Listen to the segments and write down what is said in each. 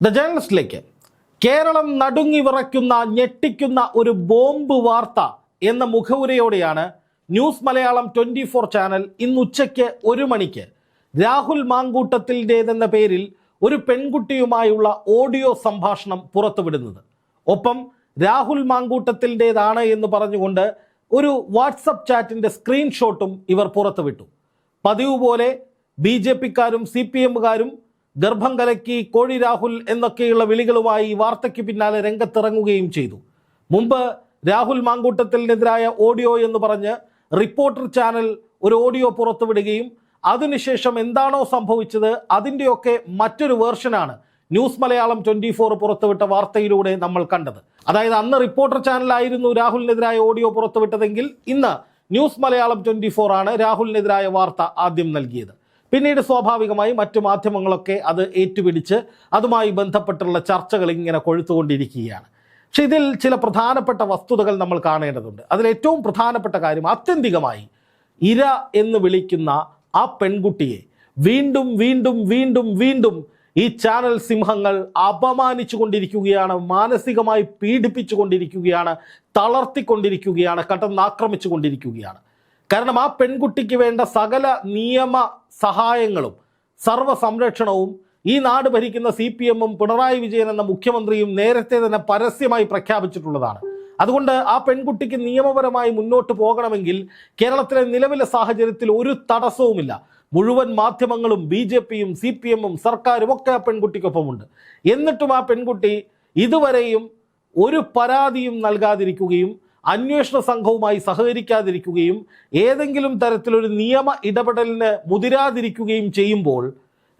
The ജേണലിസ്റ്റിലേക്ക് Keralam നടുങ്ങി വിറയ്ക്കുന്ന ഞെട്ടിക്കുന്ന ഒരു bomb വാർത്ത എന്ന മുഖവുരയോടെയാണ് news Malayalam twenty four channel ഇന്ന് ഉച്ചയ്ക്ക് ഒരു മണിക്ക് രാഹുൽ മാങ്കൂട്ടത്തിന്റെതെന്ന പേരിൽ ഒരു പെൺകുട്ടിയുമായുള്ള ഓഡിയോ സംഭാഷണം പുറത്തുവിടുന്നത്. ഒപ്പം രാഹുൽ മാങ്കൂട്ടത്തിന്റെതാണ് എന്ന് പറഞ്ഞുകൊണ്ട് ഒരു വാട്സപ്പ് ചാറ്റിന്റെ സ്ക്രീൻഷോട്ടും ഇവർ പുറത്തുവിട്ടു. പതിവ് പോലെ ബി ജെ പിക്കാരും സി പി എമ്മുകാരും ഗർഭം കലക്കി കോഴി രാഹുൽ എന്നൊക്കെയുള്ള വിളികളുമായി വാർത്തയ്ക്ക് പിന്നാലെ രംഗത്തിറങ്ങുകയും ചെയ്തു. മുമ്പ് രാഹുൽ മാങ്കൂട്ടത്തിനെതിരായ ഓഡിയോ എന്ന് പറഞ്ഞ് റിപ്പോർട്ടർ ചാനൽ ഒരു ഓഡിയോ പുറത്തുവിടുകയും അതിനുശേഷം എന്താണോ സംഭവിച്ചത് അതിന്റെയൊക്കെ മറ്റൊരു വേർഷനാണ് ന്യൂസ് മലയാളം ട്വന്റി ഫോർ പുറത്തുവിട്ട വാർത്തയിലൂടെ നമ്മൾ കണ്ടത്. അതായത് അന്ന് റിപ്പോർട്ടർ ചാനലായിരുന്നു രാഹുലിനെതിരായ ഓഡിയോ പുറത്തുവിട്ടതെങ്കിൽ ഇന്ന് ന്യൂസ് മലയാളം ട്വന്റി ഫോർ ആണ് രാഹുലിനെതിരായ വാർത്ത ആദ്യം നൽകിയത്. പിന്നീട് സ്വാഭാവികമായി മറ്റു മാധ്യമങ്ങളൊക്കെ അത് ഏറ്റുപിടിച്ച് അതുമായി ബന്ധപ്പെട്ടുള്ള ചർച്ചകൾ ഇങ്ങനെ കൊഴുത്തുകൊണ്ടിരിക്കുകയാണ്. പക്ഷെ ഇതിൽ ചില പ്രധാനപ്പെട്ട വസ്തുതകൾ നമ്മൾ കാണേണ്ടതുണ്ട്. അതിൽ ഏറ്റവും പ്രധാനപ്പെട്ട കാര്യം ആത്യന്തികമായി ഇര എന്ന് വിളിക്കുന്ന ആ പെൺകുട്ടിയെ വീണ്ടും വീണ്ടും വീണ്ടും വീണ്ടും ഈ ചാനൽ സിംഹങ്ങൾ അപമാനിച്ചു കൊണ്ടിരിക്കുകയാണ് മാനസികമായി പീഡിപ്പിച്ചു കൊണ്ടിരിക്കുകയാണ് തളർത്തിക്കൊണ്ടിരിക്കുകയാണ് കടന്നാക്രമിച്ചു കൊണ്ടിരിക്കുകയാണ് കാരണം ആ പെൺകുട്ടിക്ക് വേണ്ട സകല നിയമ സഹായങ്ങളും സർവ സംരക്ഷണവും ഈ നാട് ഭരിക്കുന്ന സി പി എമ്മും പിണറായി വിജയൻ എന്ന മുഖ്യമന്ത്രിയും നേരത്തെ തന്നെ പരസ്യമായി പ്രഖ്യാപിച്ചിട്ടുള്ളതാണ്. അതുകൊണ്ട് ആ പെൺകുട്ടിക്ക് നിയമപരമായി മുന്നോട്ട് പോകണമെങ്കിൽ കേരളത്തിലെ നിലവിലെ സാഹചര്യത്തിൽ ഒരു തടസ്സവുമില്ല. മുഴുവൻ മാധ്യമങ്ങളും ബി ജെ പിയും സി പി എമ്മും സർക്കാരും ഒക്കെ ആ പെൺകുട്ടിക്കൊപ്പമുണ്ട്. എന്നിട്ടും ആ പെൺകുട്ടി ഇതുവരെയും ഒരു പരാതിയും നൽകാതിരിക്കുകയും അന്വേഷണ സംഘവുമായി സഹകരിക്കാതിരിക്കുകയും ഏതെങ്കിലും തരത്തിലൊരു നിയമ ഇടപെടലിന് മുതിരാതിരിക്കുകയും ചെയ്യുമ്പോൾ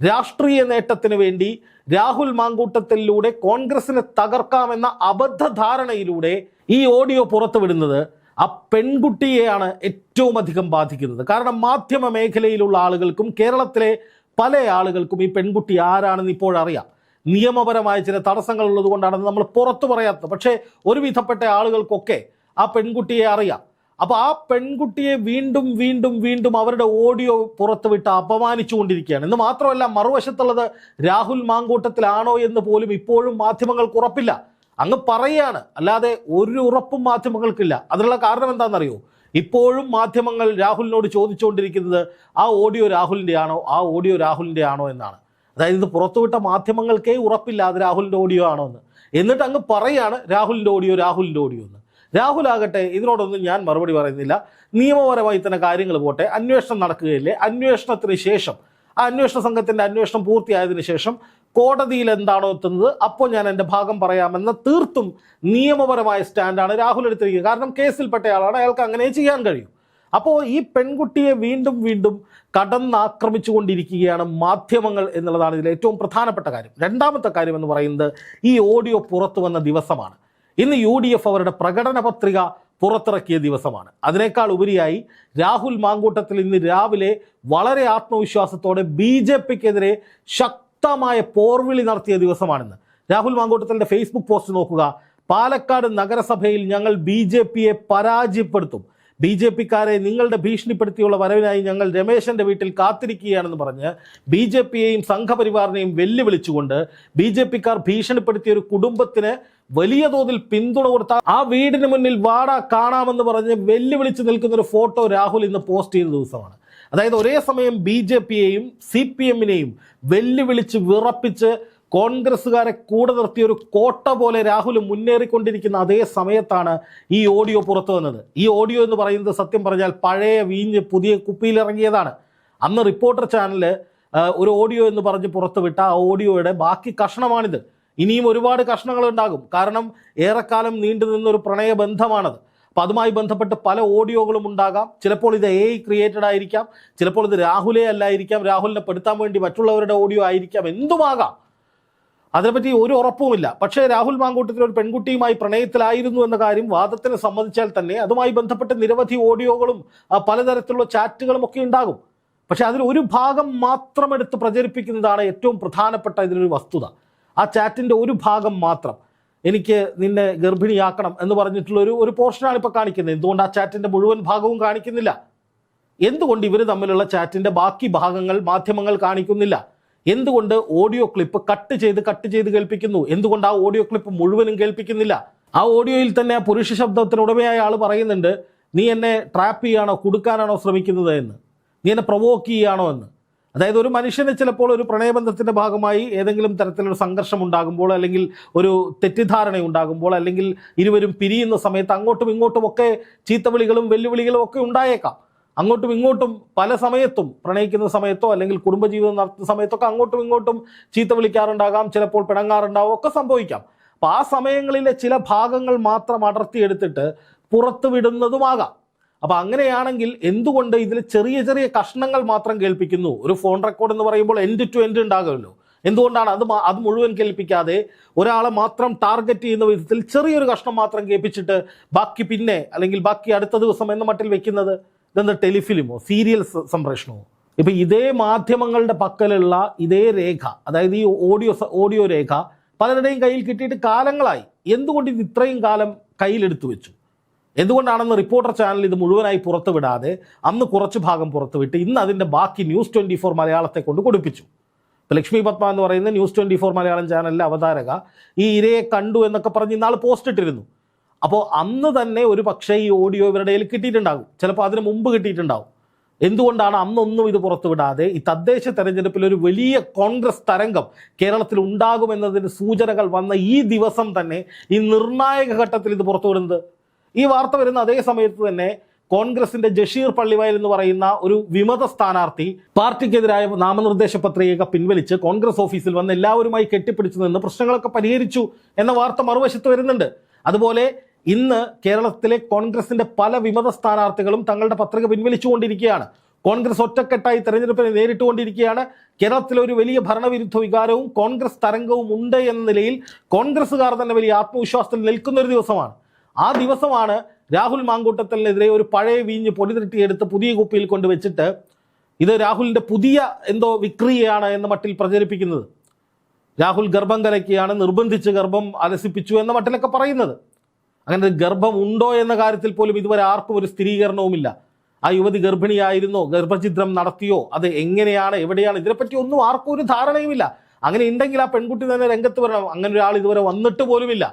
രാഷ്ട്രീയ നേട്ടത്തിന് വേണ്ടി രാഹുൽ മാങ്കൂട്ടത്തിലൂടെ കോൺഗ്രസിനെ തകർക്കാമെന്ന അബദ്ധധാരണയിലൂടെ ഈ ഓഡിയോ പുറത്തുവിടുന്നത് ആ പെൺകുട്ടിയെയാണ് ഏറ്റവും അധികം ബാധിക്കുന്നത്. കാരണം മാധ്യമ മേഖലയിലുള്ള ആളുകൾക്കും കേരളത്തിലെ പല ആളുകൾക്കും ഈ പെൺകുട്ടി ആരാണെന്ന് ഇപ്പോഴറിയാം. നിയമപരമായ ചില തടസ്സങ്ങൾ ഉള്ളത് കൊണ്ടാണ് നമ്മൾ പുറത്തു പറയാത്തത്. പക്ഷേ ഒരുവിധപ്പെട്ട ആളുകൾക്കൊക്കെ ആ പെൺകുട്ടിയെ അറിയാം. അപ്പോൾ ആ പെൺകുട്ടിയെ വീണ്ടും വീണ്ടും വീണ്ടും അവരുടെ ഓഡിയോ പുറത്തുവിട്ട് അപമാനിച്ചുകൊണ്ടിരിക്കുകയാണ്. എന്ന് മാത്രമല്ല മറുവശത്തുള്ളത് രാഹുൽ മാങ്കൂട്ടത്തിലാണോ എന്ന് പോലും ഇപ്പോഴും മാധ്യമങ്ങൾക്ക് ഉറപ്പില്ല. അങ്ങ് പറയാണ് അല്ലാതെ ഒരു ഉറപ്പും മാധ്യമങ്ങൾക്കില്ല. അതിനുള്ള കാരണം എന്താണെന്നറിയോ? ഇപ്പോഴും മാധ്യമങ്ങൾ രാഹുലിനോട് ചോദിച്ചുകൊണ്ടിരിക്കുന്നത് ആ ഓഡിയോ രാഹുലിന്റെ ആണോ ആ ഓഡിയോ രാഹുലിന്റെ ആണോ എന്നാണ്. അതായത് ഇത് പുറത്തുവിട്ട മാധ്യമങ്ങൾക്കേ ഉറപ്പില്ല അത് രാഹുലിന്റെ ഓഡിയോ ആണോ? എന്ന്. എന്നിട്ട് അങ്ങ് പറയാണ് രാഹുലിന്റെ ഓഡിയോ രാഹുലിന്റെ ഓഡിയോ എന്ന്. രാഹുൽ ആകട്ടെ ഇതിനോടൊന്നും ഞാൻ മറുപടി പറയുന്നില്ല. നിയമപരമായി തന്നെ കാര്യങ്ങൾ പോട്ടെ അന്വേഷണം നടക്കുകയില്ലേ? അന്വേഷണത്തിന് ശേഷം ആ അന്വേഷണ സംഘത്തിന്റെ അന്വേഷണം പൂർത്തിയായതിനു ശേഷം കോടതിയിൽ എന്താണോ എത്തുന്നത് അപ്പോൾ ഞാൻ എന്റെ ഭാഗം പറയാമെന്ന തീർത്തും നിയമപരമായ സ്റ്റാൻഡാണ് രാഹുൽ എടുത്തിരിക്കുന്നത്. കാരണം കേസിൽപ്പെട്ടയാളാണ് അയാൾക്ക് അങ്ങനെ ചെയ്യാൻ കഴിയും. അപ്പോൾ ഈ പെൺകുട്ടിയെ വീണ്ടും വീണ്ടും കടന്നാക്രമിച്ചു കൊണ്ടിരിക്കുകയാണ് മാധ്യമങ്ങൾ എന്നുള്ളതാണ് ഇതിൽ ഏറ്റവും പ്രധാനപ്പെട്ട കാര്യം. രണ്ടാമത്തെ കാര്യം എന്ന് പറയുന്നത് ഈ ഓഡിയോ പുറത്തു വന്ന ദിവസമാണ്. ഇന്ന് യു ഡി എഫ് അവരുടെ പ്രകടന പത്രിക പുറത്തിറക്കിയ ദിവസമാണ്. അതിനേക്കാൾ ഉപരിയായി രാഹുൽ മാങ്കൂട്ടത്തിൽ ഇന്ന് രാവിലെ വളരെ ആത്മവിശ്വാസത്തോടെ ബി ജെ പിക്കെതിരെ ശക്തമായ പോർവിളി നടത്തിയ ദിവസമാണിന്ന്. രാഹുൽ മാങ്കൂട്ടത്തിന്റെ ഫേസ്ബുക്ക് പോസ്റ്റ് നോക്കുക. പാലക്കാട് നഗരസഭയിൽ ഞങ്ങൾ ബി ജെ പിയെ പരാജയപ്പെടുത്തും. ബി ജെ പിക്കാരെ നിങ്ങളുടെ ഭീഷണിപ്പെടുത്തിയുള്ള വരവിനായി ഞങ്ങൾ രമേശന്റെ വീട്ടിൽ കാത്തിരിക്കുകയാണെന്ന് പറഞ്ഞ് ബി ജെ പിയെയും സംഘപരിവാറിനെയും വെല്ലുവിളിച്ചുകൊണ്ട് ബി ജെ പിക്കാർ ഭീഷണിപ്പെടുത്തിയ ഒരു കുടുംബത്തിന് വലിയ തോതിൽ പിന്തുണ കൊടുത്ത ആ വീടിന് മുന്നിൽ വാട കാണാമെന്ന് പറഞ്ഞ് വെല്ലുവിളിച്ച് നിൽക്കുന്ന ഒരു ഫോട്ടോ രാഹുൽ ഇന്ന് പോസ്റ്റ് ചെയ്ത ദിവസമാണ്. അതായത് ഒരേ സമയം ബി ജെ പിയെയും സി പി എമ്മിനെയും വെല്ലുവിളിച്ച് വിറപ്പിച്ച് കോൺഗ്രസ്സുകാരെ കൂടെ നിർത്തിയ ഒരു കോട്ട പോലെ രാഹുൽ മുന്നേറിക്കൊണ്ടിരിക്കുന്ന അതേ സമയത്താണ് ഈ ഓഡിയോ പുറത്തു വന്നത്. ഈ ഓഡിയോ എന്ന് പറയുന്നത് സത്യം പറഞ്ഞാൽ പഴയ വീഞ്ഞ് പുതിയ കുപ്പിയിലിറങ്ങിയതാണ്. അന്ന് റിപ്പോർട്ടർ ചാനൽ ഒരു ഓഡിയോ എന്ന് പറഞ്ഞ് പുറത്തുവിട്ട ആ ഓഡിയോയുടെ ബാക്കി കഷ്ണമാണിത്. ഇനിയും ഒരുപാട് കഷ്ണങ്ങൾ ഉണ്ടാകും കാരണം ഏറെക്കാലം നീണ്ടു നിന്നൊരു പ്രണയബന്ധമാണത്. അപ്പം അതുമായി ബന്ധപ്പെട്ട് പല ഓഡിയോകളും ഉണ്ടാകാം. ചിലപ്പോൾ ഇത് എ ക്രിയേറ്റഡ് ആയിരിക്കാം. ചിലപ്പോൾ ഇത് രാഹുലേ അല്ലായിരിക്കാം. രാഹുലിനെ പെടുത്താൻ വേണ്ടി മറ്റുള്ളവരുടെ ഓഡിയോ ആയിരിക്കാം. എന്തുമാകാം? അതിനെപ്പറ്റി ഒരു ഉറപ്പുമില്ല. പക്ഷേ രാഹുൽ മാങ്കൂട്ടത്തിൽ ഒരു പെൺകുട്ടിയുമായി പ്രണയത്തിലായിരുന്നു എന്ന കാര്യം വാദത്തിന് സംബന്ധിച്ചാൽ തന്നെ അതുമായി ബന്ധപ്പെട്ട് നിരവധി ഓഡിയോകളും പലതരത്തിലുള്ള ചാറ്റുകളും ഒക്കെ ഉണ്ടാകും. പക്ഷേ അതിൽ ഒരു ഭാഗം മാത്രം എടുത്ത് പ്രചരിപ്പിക്കുന്നതാണ് ഏറ്റവും പ്രധാനപ്പെട്ട ഇതിലൊരു വസ്തുത. ആ ചാറ്റിന്റെ ഒരു ഭാഗം മാത്രം എനിക്ക് നിന്നെ ഗർഭിണിയാക്കണം എന്ന് പറഞ്ഞിട്ടുള്ള ഒരു ഒരു പോർഷനാണ് ഇപ്പോൾ കാണിക്കുന്നത്. എന്തുകൊണ്ട് ആ ചാറ്റിന്റെ മുഴുവൻ ഭാഗവും കാണിക്കുന്നില്ല? എന്തുകൊണ്ട് ഇവർ തമ്മിലുള്ള ചാറ്റിന്റെ ബാക്കി ഭാഗങ്ങൾ മാധ്യമങ്ങൾ കാണിക്കുന്നില്ല? എന്തുകൊണ്ട് ഓഡിയോ ക്ലിപ്പ് കട്ട് ചെയ്ത് കട്ട് ചെയ്ത് കേൾപ്പിക്കുന്നു? എന്തുകൊണ്ട് ആ ഓഡിയോ ക്ലിപ്പ് മുഴുവനും കേൾപ്പിക്കുന്നില്ല? ആ ഓഡിയോയിൽ തന്നെ ആ പുരുഷ ശബ്ദത്തിന് ഉടമയായ ആൾ പറയുന്നുണ്ട് നീ എന്നെ ട്രാപ്പ് ചെയ്യാണോ കൊടുക്കാനാണോ ശ്രമിക്കുന്നത് എന്ന്? നീ എന്നെ പ്രൊവോക്ക് ചെയ്യാണോ എന്ന്? അതായത് ഒരു മനുഷ്യന് ചിലപ്പോൾ ഒരു പ്രണയബന്ധത്തിന്റെ ഭാഗമായി ഏതെങ്കിലും തരത്തിലൊരു സംഘർഷം ഉണ്ടാകുമ്പോൾ അല്ലെങ്കിൽ ഒരു തെറ്റിദ്ധാരണ ഉണ്ടാകുമ്പോൾ അല്ലെങ്കിൽ ഇരുവരും പിരിയുന്ന സമയത്ത് അങ്ങോട്ടും ഇങ്ങോട്ടും ഒക്കെ ചീത്തവിളികളും വെല്ലുവിളികളും ഒക്കെ ഉണ്ടായേക്കാം. അങ്ങോട്ടും ഇങ്ങോട്ടും പല സമയത്തും പ്രണയിക്കുന്ന സമയത്തോ അല്ലെങ്കിൽ കുടുംബജീവിതം നടത്തുന്ന സമയത്തൊക്കെ അങ്ങോട്ടും ഇങ്ങോട്ടും ചീത്ത വിളിക്കാറുണ്ടാകാം ചിലപ്പോൾ പിണങ്ങാറുണ്ടാവും ഒക്കെ സംഭവിക്കാം. അപ്പോൾ ആ സമയങ്ങളിലെ ചില ഭാഗങ്ങൾ മാത്രം അടർത്തിയെടുത്തിട്ട് പുറത്തു വിടുന്നതുമാകാം അപ്പോൾ അങ്ങനെയാണെങ്കിൽ എന്തുകൊണ്ട് ഇതിൽ ചെറിയ ചെറിയ കഷ്ണങ്ങൾ മാത്രം കേൾപ്പിക്കുന്നു? ഒരു ഫോൺ റെക്കോർഡ് എന്ന് പറയുമ്പോൾ എൻഡ് ടു എൻഡ് ഉണ്ടാകുമല്ലോ. എന്തുകൊണ്ടാണ് അത് അത് മുഴുവൻ കേൾപ്പിക്കാതെ ഒരാളെ മാത്രം ടാർഗറ്റ് ചെയ്യുന്ന വിധത്തിൽ ചെറിയൊരു കഷ്ണം മാത്രം കേൾപ്പിച്ചിട്ട് ബാക്കി പിന്നെ അല്ലെങ്കിൽ ബാക്കി അടുത്ത ദിവസം എന്ന മട്ടിൽ വെക്കുന്നത്? ഇതെന്താ ടെലിഫിലിമോ? സീരിയൽ സംപ്രേഷണമോ? ഇപ്പൊ ഇതേ മാധ്യമങ്ങളുടെ പക്കലുള്ള ഇതേ രേഖ അതായത് ഈ ഓഡിയോ ഓഡിയോ രേഖ പലരുടെയും കയ്യിൽ കിട്ടിയിട്ട് കാലങ്ങളായി. എന്തുകൊണ്ട് ഇത് ഇത്രയും കാലം കയ്യിലെടുത്തു വെച്ചു? എന്തുകൊണ്ടാണെന്ന് റിപ്പോർട്ടർ ചാനൽ ഇത് മുഴുവനായി പുറത്തുവിടാതെ അന്ന് കുറച്ച് ഭാഗം പുറത്തുവിട്ട് ഇന്ന് അതിന്റെ ബാക്കി ന്യൂസ് ട്വന്റി ഫോർ മലയാളത്തെ കൊണ്ട് കൊടുപ്പിച്ചു. ലക്ഷ്മി പത്മ എന്ന് പറയുന്ന ന്യൂസ് ട്വന്റി ഫോർ മലയാളം ചാനലിലെ അവതാരക ഈ ഇരയെ കണ്ടു എന്നൊക്കെ പറഞ്ഞ് ഇന്നാൾ പോസ്റ്റ് ഇട്ടിരുന്നു. അപ്പോൾ അന്ന് തന്നെ ഒരു പക്ഷേ ഈ ഓഡിയോ ഇവരുടെ കയ്യിൽ കിട്ടിയിട്ടുണ്ടാകും. ചിലപ്പോൾ അതിന് മുമ്പ് കിട്ടിയിട്ടുണ്ടാകും. എന്തുകൊണ്ടാണ് അന്നൊന്നും ഇത് പുറത്തുവിടാതെ ഈ തദ്ദേശ തെരഞ്ഞെടുപ്പിൽ ഒരു വലിയ കോൺഗ്രസ് തരംഗം കേരളത്തിൽ ഉണ്ടാകുമെന്നതിന് സൂചനകൾ വന്ന ഈ ദിവസം തന്നെ ഈ നിർണായക ഘട്ടത്തിൽ ഇത് പുറത്തുവിടുന്നത് ഈ വാർത്ത വരുന്ന അതേ സമയത്ത് തന്നെ കോൺഗ്രസിന്റെ ജഷീർ പള്ളിവയൽ എന്ന് പറയുന്ന ഒരു വിമത സ്ഥാനാർത്ഥി പാർട്ടിക്കെതിരായ നാമനിർദ്ദേശ പത്രിക പിൻവലിച്ച് കോൺഗ്രസ് ഓഫീസിൽ വന്ന് എല്ലാവരുമായി കെട്ടിപ്പിടിച്ചു നിന്ന് പ്രശ്നങ്ങളൊക്കെ പരിഹരിച്ചു എന്ന വാർത്ത മറുവശത്ത് വരുന്നുണ്ട്. അതുപോലെ ഇന്ന് കേരളത്തിലെ കോൺഗ്രസിന്റെ പല വിമത സ്ഥാനാർത്ഥികളും തങ്ങളുടെ പത്രിക പിൻവലിച്ചുകൊണ്ടിരിക്കുകയാണ്. കോൺഗ്രസ് ഒറ്റക്കെട്ടായി തെരഞ്ഞെടുപ്പിനെ നേരിട്ടുകൊണ്ടിരിക്കുകയാണ്. കേരളത്തിലെ ഒരു വലിയ ഭരണവിരുദ്ധ വികാരവും കോൺഗ്രസ് തരംഗവും ഉണ്ട് എന്ന നിലയിൽ കോൺഗ്രസ്സുകാർ തന്നെ വലിയ ആത്മവിശ്വാസത്തിൽ നിൽക്കുന്ന ഒരു ദിവസമാണ്. ആ ദിവസമാണ് രാഹുൽ മാങ്കൂട്ടത്തിനെതിരെ ഒരു പഴയ വീഞ്ഞ് പൊടി തട്ടിയെടുത്ത് പുതിയ കുപ്പിയിൽ കൊണ്ടുവച്ചിട്ട് ഇത് രാഹുലിന്റെ പുതിയ എന്തോ വിക്രിയയാണ് എന്ന മട്ടിൽ പ്രചരിപ്പിക്കുന്നത്. രാഹുൽ ഗർഭം കലക്കിയാണ് നിർബന്ധിച്ച് ഗർഭം അലസിപ്പിച്ചു എന്ന മട്ടിലൊക്കെ പറയുന്നത്. അങ്ങനെ ഗർഭം ഉണ്ടോ എന്ന കാര്യത്തിൽ പോലും ഇതുവരെ ആർക്കും ഒരു സ്ഥിരീകരണവുമില്ല. ആ യുവതി ഗർഭിണിയായിരുന്നോ? ഗർഭചിത്രം നടത്തിയോ? അത് എങ്ങനെയാണ്? എവിടെയാണ്? ഇതിനെപ്പറ്റി ഒന്നും ആർക്കും ഒരു ധാരണയുമില്ല. അങ്ങനെ ഉണ്ടെങ്കിൽ ആ പെൺകുട്ടി തന്നെ രംഗത്ത് വരണം. അങ്ങനെ ഒരാൾ ഇതുവരെ വന്നിട്ട് പോലുമില്ല.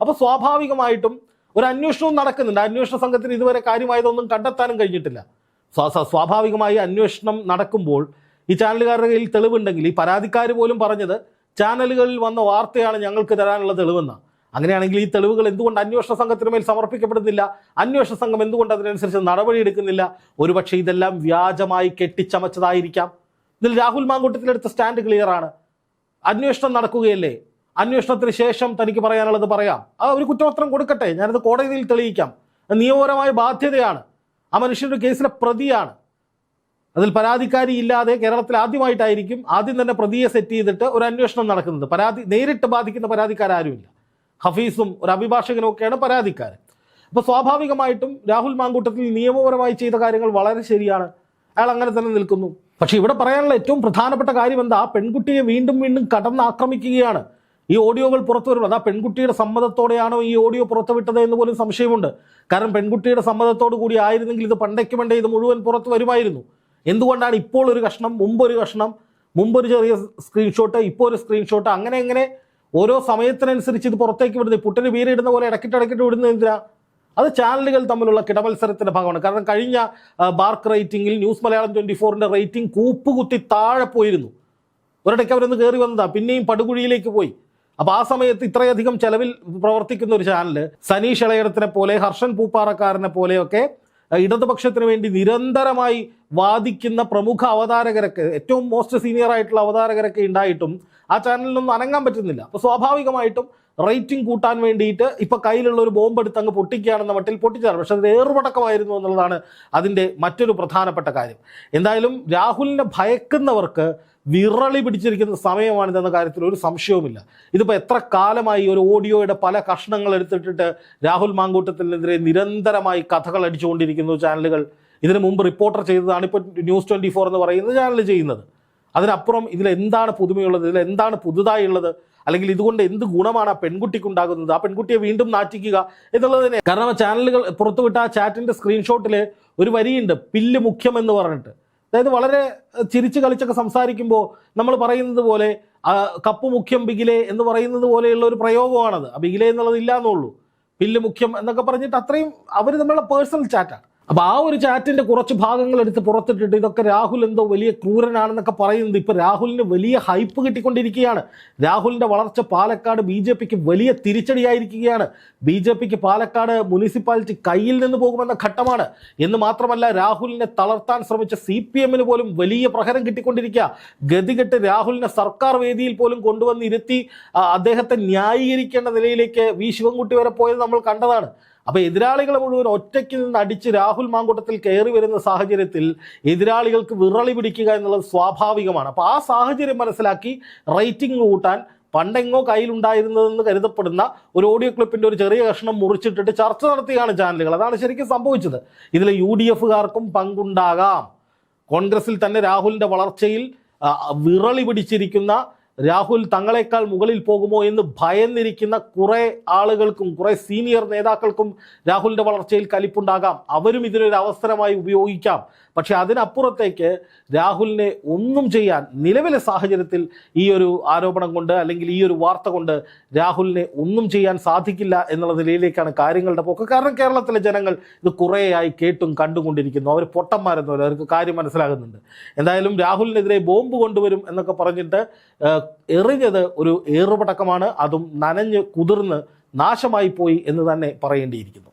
അപ്പോൾ സ്വാഭാവികമായിട്ടും ഒരു അന്വേഷണവും നടക്കുന്നുണ്ട്. അന്വേഷണ സംഘത്തിന് ഇതുവരെ കാര്യമായതൊന്നും കണ്ടെത്താനും കഴിഞ്ഞിട്ടില്ല. സ്വാ- സ്വാ- സ്വാഭാവികമായി അന്വേഷണം നടക്കുമ്പോൾ ഈ ചാനലുകാരുടെ കയ്യിൽ തെളിവുണ്ടെങ്കിൽ ഈ പരാതിക്കാർ പോലും പറഞ്ഞത് ചാനലുകളിൽ വന്ന വാർത്തയാണ് ഞങ്ങൾക്ക് തരാനുള്ള തെളിവെന്ന്. അങ്ങനെയാണെങ്കിൽ ഈ തെളിവുകൾ എന്തുകൊണ്ട് അന്വേഷണ സംഘത്തിന് മേൽ സമർപ്പിക്കപ്പെടുന്നില്ല? അന്വേഷണ സംഘം എന്തുകൊണ്ട് അതിനനുസരിച്ച് നടപടി എടുക്കുന്നില്ല? ഒരുപക്ഷെ ഇതെല്ലാം വ്യാജമായി കെട്ടിച്ചമച്ചതായിരിക്കാം. ഇതിൽ രാഹുൽ മാങ്കൂട്ടത്തിലെടുത്ത സ്റ്റാൻഡ് ക്ലിയറാണ്. അന്വേഷണം നടക്കുകയല്ലേ? അന്വേഷണത്തിന് ശേഷം തനിക്ക് പറയാനുള്ളത് പറയാം. ആ ഒരു കുറ്റപത്രം കൊടുക്കട്ടെ. ഞാനത് കോടതിയിൽ തെളിയിക്കാം. നിയമപരമായ ബാധ്യതയാണ്. ആ മനുഷ്യന്റെ കേസിലെ പ്രതിയാണ്. അതിൽ പരാതിക്കാരി ഇല്ലാതെ കേരളത്തിൽ ആദ്യമായിട്ടായിരിക്കും ആദ്യം തന്നെ പ്രതിയെ സെറ്റ് ചെയ്തിട്ട് ഒരു അന്വേഷണം നടക്കുന്നത്. പരാതി നേരിട്ട് ബാധിക്കുന്ന പരാതിക്കാരുമില്ല ഹഫീസും ഒരു അഭിഭാഷകനും ഒക്കെയാണ് പരാതിക്കാർ അപ്പോൾ സ്വാഭാവികമായിട്ടും രാഹുൽ മാങ്കൂട്ടത്തിൽ നിയമപരമായി ചെയ്ത കാര്യങ്ങൾ വളരെ ശരിയാണ്. അയാൾ അങ്ങനെ തന്നെ നിൽക്കുന്നു. പക്ഷേ ഇവിടെ പറയാനുള്ള ഏറ്റവും പ്രധാനപ്പെട്ട കാര്യം എന്താ? ആ പെൺകുട്ടിയെ വീണ്ടും വീണ്ടും കടന്ന് ആക്രമിക്കുകയാണ്. ഈ ഓഡിയോകൾ പുറത്തു വരുമ്പോൾ ആ പെൺകുട്ടിയുടെ സമ്മതത്തോടെയാണോ ഈ ഓഡിയോ പുറത്തുവിട്ടത് എന്ന് പോലും സംശയമുണ്ട്. കാരണം പെൺകുട്ടിയുടെ സമ്മതത്തോടു കൂടി ആയിരുന്നെങ്കിൽ ഇത് പണ്ടയ്ക്ക് പണ്ടേ ഇത് മുഴുവൻ പുറത്തു വരുമായിരുന്നു. എന്തുകൊണ്ടാണ് ഇപ്പോൾ ഒരു കഷ്ണം മുമ്പൊരു കഷ്ണം മുമ്പൊരു ചെറിയ സ്ക്രീൻഷോട്ട് ഇപ്പോൾ ഒരു സ്ക്രീൻഷോട്ട് അങ്ങനെ എങ്ങനെ ഓരോ സമയത്തിനനുസരിച്ച് ഇത് പുറത്തേക്ക് വിടുന്നത്? പുട്ടിന് വീരിടുന്ന പോലെ ഇടയ്ക്കിട്ട് ഇടയ്ക്കിട്ട് വിടുന്നത് എന്തിനാ? അത് ചാനലുകൾ തമ്മിലുള്ള കിടമത്സരത്തിന്റെ ഭാഗമാണ്. കാരണം കഴിഞ്ഞ ബാർക്ക് റേറ്റിംഗിൽ ന്യൂസ് മലയാളം ട്വന്റി ഫോറിന്റെ റേറ്റിംഗ് കൂപ്പുകുത്തി താഴെ പോയിരുന്നു. ഒരിടയ്ക്ക് അവരൊന്ന് കയറി വന്നതാ പിന്നെയും പടുകുഴിയിലേക്ക് പോയി. അപ്പൊ ആ സമയത്ത് ഇത്രയധികം ചെലവിൽ പ്രവർത്തിക്കുന്ന ഒരു ചാനൽ സനീഷ് ഇളയടത്തിനെ പോലെ ഹർഷൻ പൂപ്പാറക്കാരനെ പോലെയൊക്കെ ഇടതുപക്ഷത്തിന് വേണ്ടി നിരന്തരമായി വാദിക്കുന്ന പ്രമുഖ അവതാരകരൊക്കെ ഏറ്റവും മോസ്റ്റ് സീനിയർ ആയിട്ടുള്ള അവതാരകരൊക്കെ ഉണ്ടായിട്ടും ആ ചാനലിനൊന്നും അനങ്ങാൻ പറ്റുന്നില്ല. അപ്പോൾ സ്വാഭാവികമായിട്ടും റേറ്റിംഗ് കൂട്ടാൻ വേണ്ടിയിട്ട് ഇപ്പൊ കയ്യിലുള്ള ഒരു ബോംബ് എടുത്ത് അങ്ങ് പൊട്ടിക്കുകയാണെന്ന മട്ടിൽ പൊട്ടിച്ചാണ് പക്ഷെ അത് ഏറുപടക്കമായിരുന്നു എന്നുള്ളതാണ് അതിന്റെ മറ്റൊരു പ്രധാനപ്പെട്ട കാര്യം. എന്തായാലും രാഹുലിനെ ഭയക്കുന്നവർക്ക് വിറളി പിടിച്ചിരിക്കുന്ന സമയമാണിതെന്ന കാര്യത്തിൽ ഒരു സംശയവുമില്ല. ഇതിപ്പോൾ എത്ര കാലമായി ഒരു ഓഡിയോയുടെ പല കഷ്ണങ്ങൾ എടുത്തിട്ടിട്ട് രാഹുൽ മാങ്കൂട്ടത്തിനെതിരെ നിരന്തരമായി കഥകൾ അടിച്ചുകൊണ്ടിരിക്കുന്നു ചാനലുകൾ. ഇതിനു മുമ്പ് റിപ്പോർട്ടർ ചെയ്തതാണ് ഇപ്പോൾ ന്യൂസ് ട്വന്റി ഫോർ എന്ന് പറയുന്ന ചാനൽ ചെയ്യുന്നത്. അതിനപ്പുറം ഇതിൽ എന്താണ് പുതുമയുള്ളത് ഇതിൽ എന്താണ് പുതുതായി ഉള്ളത് അല്ലെങ്കിൽ ഇതുകൊണ്ട് എന്ത് ഗുണമാണ് ആ പെൺകുട്ടിക്കുണ്ടാകുന്നത് ആ പെൺകുട്ടിയെ വീണ്ടും നാറ്റിക്കുക എന്നുള്ളത് തന്നെ കാരണം ചാനലുകൾ പുറത്തുവിട്ട ആ ചാറ്റിന്റെ സ്ക്രീൻഷോട്ടിൽ ഒരു വരിയുണ്ട് പില്ല് മുഖ്യം എന്ന് പറഞ്ഞിട്ട്. അതായത് വളരെ ചിരിച്ചു കളിച്ചൊക്കെ സംസാരിക്കുമ്പോൾ നമ്മൾ പറയുന്നത് പോലെ കപ്പ് മുഖ്യം ബിഗിലെ എന്ന് പറയുന്നത് പോലെയുള്ള ഒരു പ്രയോഗമാണത്. ബിഗിലെ എന്നുള്ളത് ഇല്ലാന്നുള്ളൂ. ബില്ല് മുഖ്യം എന്നൊക്കെ പറഞ്ഞിട്ട് അത്രയും അവർ തമ്മിലുള്ള പേഴ്സണൽ ചാറ്റാണ്. അപ്പൊ ആ ഒരു ചാറ്റിന്റെ കുറച്ച് ഭാഗങ്ങൾ എടുത്ത് പുറത്തിട്ടിട്ട് ഇതൊക്കെ രാഹുൽ എന്തോ വലിയ ക്രൂരനാണെന്നൊക്കെ പറയുന്നത് ഇപ്പൊ രാഹുലിന് വലിയ ഹൈപ്പ് കിട്ടിക്കൊണ്ടിരിക്കുകയാണ്. രാഹുലിന്റെ വളർച്ച പാലക്കാട് ബി ജെ പിക്ക് വലിയ തിരിച്ചടിയായിരിക്കുകയാണ്. ബി ജെ പിക്ക് പാലക്കാട് മുനിസിപ്പാലിറ്റി കയ്യിൽ നിന്ന് പോകുമെന്ന ഘട്ടമാണ്. എന്ന് മാത്രമല്ല രാഹുലിനെ തളർത്താൻ ശ്രമിച്ച സി പി എമ്മിന് പോലും വലിയ പ്രഹരം കിട്ടിക്കൊണ്ടിരിക്കുക. ഗതികെട്ട് രാഹുലിനെ സർക്കാർ വേദിയിൽ പോലും കൊണ്ടുവന്നിരുത്തി അദ്ദേഹത്തെ ന്യായീകരിക്കേണ്ട നിലയിലേക്ക് വി ശിവൻകുട്ടി വരെ പോയത് നമ്മൾ കണ്ടതാണ്. അപ്പൊ എതിരാളികളെ മുഴുവൻ ഒറ്റയ്ക്ക് നിന്ന് അടിച്ച് രാഹുൽ മാങ്കൂട്ടത്തിൽ കയറി വരുന്ന സാഹചര്യത്തിൽ എതിരാളികൾക്ക് വിറളി പിടിക്കുക എന്നുള്ളത് സ്വാഭാവികമാണ്. അപ്പൊ ആ സാഹചര്യം മനസ്സിലാക്കി റേറ്റിംഗ് കൂട്ടാൻ പണ്ടെങ്ങോ കയ്യിലുണ്ടായിരുന്നതെന്ന് കരുതപ്പെടുന്ന ഒരു ഓഡിയോ ക്ലിപ്പിന്റെ ഒരു ചെറിയ കഷ്ണം മുറിച്ചിട്ടിട്ട് ചർച്ച നടത്തിയാണ് ചാനലുകൾ. അതാണ് ശരിക്കും സംഭവിച്ചത്. ഇതിൽ യു ഡി എഫുകാർക്കും പങ്കുണ്ടാകാം. കോൺഗ്രസിൽ തന്നെ രാഹുലിന്റെ വളർച്ചയിൽ വിറളി പിടിച്ചിരിക്കുന്ന രാഹുൽ തങ്ങളെക്കാൾ മുകളിൽ പോകുമോ എന്ന് ഭയന്നിരിക്കുന്ന കുറെ ആളുകൾക്കും കുറെ സീനിയർ നേതാക്കൾക്കും രാഹുലിന്റെ വളർച്ചയിൽ കലിപ്പുണ്ടാകാം. അവരും ഇതിനൊരു അവസരമായി ഉപയോഗിക്കാം. പക്ഷെ അതിനപ്പുറത്തേക്ക് രാഹുലിനെ ഒന്നും ചെയ്യാൻ നിലവിലെ സാഹചര്യത്തിൽ ഈ ഒരു ആരോപണം കൊണ്ട് അല്ലെങ്കിൽ ഈ ഒരു വാർത്ത കൊണ്ട് രാഹുലിനെ ഒന്നും ചെയ്യാൻ സാധിക്കില്ല എന്നുള്ള നിലയിലേക്കാണ് കാര്യങ്ങളുടെ പോക്ക്. കാരണം കേരളത്തിലെ ജനങ്ങൾ ഇത് കുറേയായി കേട്ടും കണ്ടുകൊണ്ടിരിക്കുന്നു. അവർ പൊട്ടന്മാരെന്നോ അവർക്ക് കാര്യം മനസ്സിലാകുന്നുണ്ട്. എന്തായാലും രാഹുലിനെതിരെ ബോംബ് കൊണ്ടുവരും എന്നൊക്കെ പറഞ്ഞിട്ട് എറിഞ്ഞത് ഒരു ഏറുപടക്കമാണ്. അതും നനഞ്ഞ് കുതിർന്ന് നാശമായി പോയി എന്ന് തന്നെ പറയേണ്ടിയിരിക്കുന്നു.